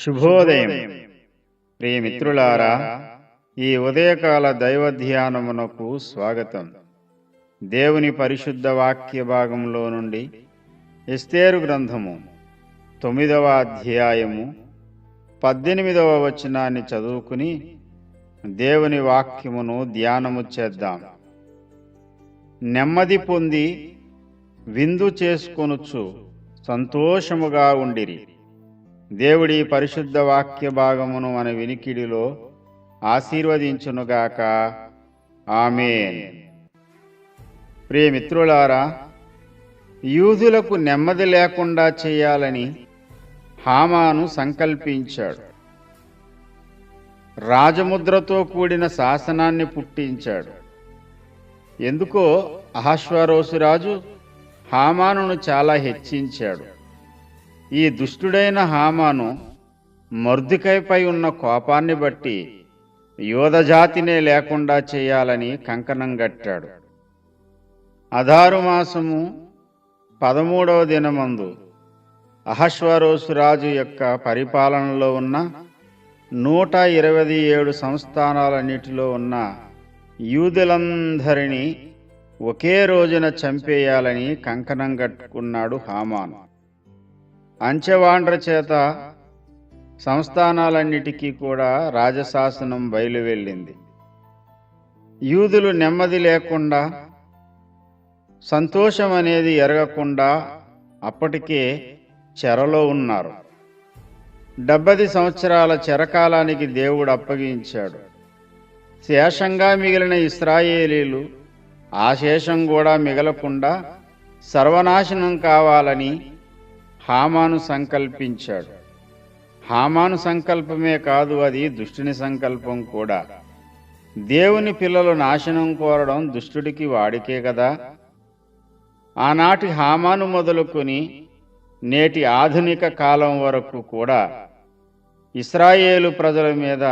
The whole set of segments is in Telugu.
శుభోదయం. ప్రియమిత్రులారా ఈ ఉదయకాల దైవ ధ్యానమునకు స్వాగతం. దేవుని పరిశుద్ధ వాక్య భాగంలో నుండి ఎస్తేరు గ్రంథము తొమ్మిదవ అధ్యాయము పద్దెనిమిదవ వచనాన్ని చదువుకుని దేవుని వాక్యమును ధ్యానము చేద్దాం. నెమ్మది పొంది విందు చేసుకొనుచు సంతోషముగా ఉండిరి. దేవుడి పరిశుద్ధ వాక్య భాగమును మన వినికిడిలో ఆశీర్వదించునుగాక. ఆమెన్. ప్రియమిత్రులారా యూదులకు నెమ్మది లేకుండా చేయాలని హామాను సంకల్పించాడు. రాజముద్రతో కూడిన శాసనాన్ని పుట్టించాడు. ఎందుకో అహశ్వరోసురాజు హామానును చాలా హెచ్చించాడు. ఈ దుష్టుడైన హామాను మర్దుకైపై ఉన్న కోపాన్ని బట్టి యోధజాతినే లేకుండా చేయాలని కంకణం గట్టాడు అధారు మాసము పదమూడవ దినమందు అహశ్వరోసురాజు యొక్క పరిపాలనలో ఉన్న నూట ఇరవై ఏడు సంస్థానాలన్నిటిలో ఉన్న యూదులందరినీ ఒకే రోజున చంపేయాలని కంకణం కట్టుకున్నాడు హామాను. అంచెవాండ్ర చేత సంస్థానాలన్నిటికీ కూడా రాజశాసనం బయలువెళ్ళింది. యూదులు నెమ్మది లేకుండా సంతోషం అనేది ఎరగకుండా అప్పటికే చెరలో ఉన్నారు. డెబ్బది సంవత్సరాల చెరకాలానికి దేవుడు అప్పగించాడు. శేషంగా మిగిలిన ఇస్రాయేలీలు ఆ శేషం కూడా మిగలకుండా సర్వనాశనం కావాలని హామాను సంకల్పించాడు. హామాను సంకల్పమే కాదు అది దుష్టుని సంకల్పం కూడా. దేవుని పిల్లలు నాశనం కోరడం దుష్టుడికి వాడికే కదా. ఆనాటి హామాను మొదలుకొని నేటి ఆధునిక కాలం వరకు కూడా ఇస్రాయేలు ప్రజల మీద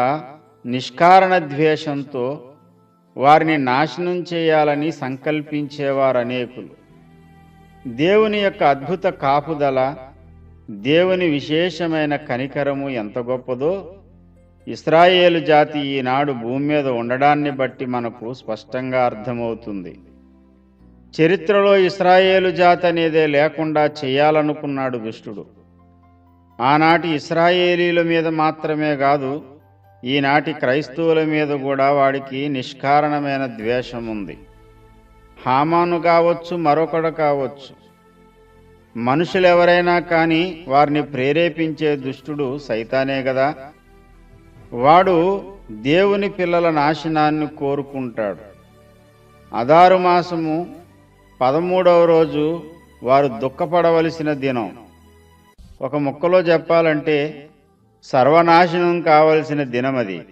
నిష్కారణ ద్వేషంతో వారిని నాశనం చేయాలని సంకల్పించేవారు అనేకులు దేవుని యొక్క అద్భుత కాపుదల దేవుని విశేషమైన కనికరము ఎంత గొప్పదో ఇస్రాయేలు జాతి ఈనాడు భూమి మీద ఉండడాన్ని బట్టి మనకు స్పష్టంగా అర్థమవుతుంది. చరిత్రలో ఇస్రాయేలు జాతి అనేదే లేకుండా చేయాలనుకున్నాడు దుష్టుడు. ఆనాటి ఇస్రాయేలీల మీద మాత్రమే కాదు ఈనాటి క్రైస్తవుల మీద కూడా వాడికి నిష్కారణమైన ద్వేషం ఉంది హామాను కావచ్చు మరొకడు కావచ్చు. మనుషులు ఎవరైనా కానీ వారిని ప్రేరేపించే దుష్టుడు సైతానే కదా వాడు దేవుని పిల్లల నాశనాన్ని కోరుకుంటాడు. అదారు మాసము పదమూడవ రోజు వారు దుఃఖపడవలసిన దినం. ఒక ముక్కలో చెప్పాలంటే సర్వనాశనం కావలసిన దినమది.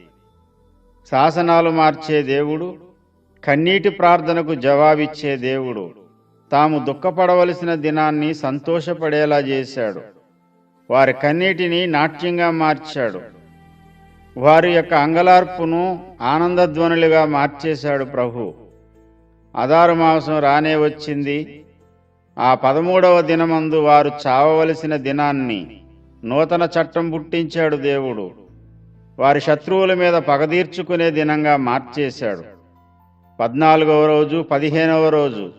శాసనాలు మార్చే దేవుడు కన్నీటి ప్రార్థనకు జవాబిచ్చే దేవుడు. తాము దుఃఖపడవలసిన దినాన్ని సంతోషపడేలా చేశాడు. వారి కన్నీటిని నాట్యంగా మార్చాడు. వారి యొక్క అంగలార్పును ఆనందధ్వనులుగా మార్చేశాడు ప్రభు. అదారు మాసం రానే వచ్చింది. ఆ పదమూడవ దినమందు వారు చావవలసిన దినాన్ని నూతన చట్టం పుట్టించాడు దేవుడు. వారి శత్రువుల మీద పగదీర్చుకునే దినంగా మార్చేశాడు. పద్నాలుగవ రోజు పదిహేనవ రోజు.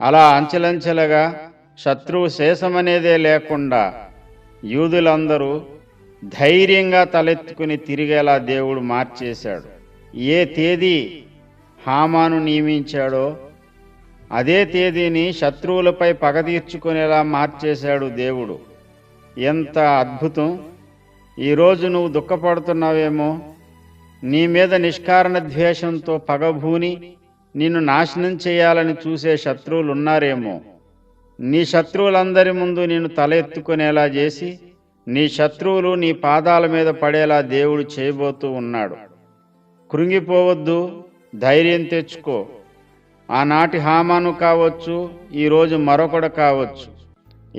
అలా అంచెలంచెలుగా శత్రువు శేషమనేదే లేకుండా యూదులందరూ ధైర్యంగా తలెత్తుకుని తిరిగేలా దేవుడు మార్చేశాడు. ఏ తేదీ హామాను నియమించాడో అదే తేదీని శత్రువులపై పగ తీర్చుకునేలా మార్చేశాడు దేవుడు. ఎంత అద్భుతం. ఈరోజు నువ్వు దుఃఖపడుతున్నావేమో. నీ మీద నిష్కారణ ద్వేషంతో పగభూని నిన్ను నాశనం చేయాలని చూసే శత్రువులు ఉన్నారేమో నీ శత్రువులందరి ముందు నిన్ను తల ఎత్తుకునేలా చేసి నీ శత్రువులు నీ పాదాల మీద పడేలా దేవుడు చేయబోతూ ఉన్నాడు. కృంగిపోవద్దు ధైర్యం తెచ్చుకో. ఆనాటి హామాను కావచ్చు ఈరోజు మరొకడు కావచ్చు.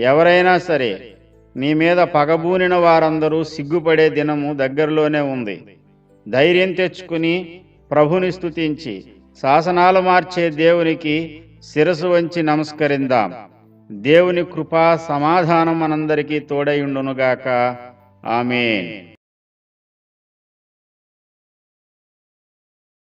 ఎవరైనా సరే నీ మీద పగబూనిన వారందరూ సిగ్గుపడే దినము దగ్గరలోనే ఉంది. ధైర్యం తెచ్చుకుని ప్రభుని స్తుతించి శాసనాలు మార్చే దేవునికి శిరసు వంచి నమస్కరిందాం. దేవుని కృపా సమాధానం మనందరికీ తోడయుండునుగాక ఆమెన్.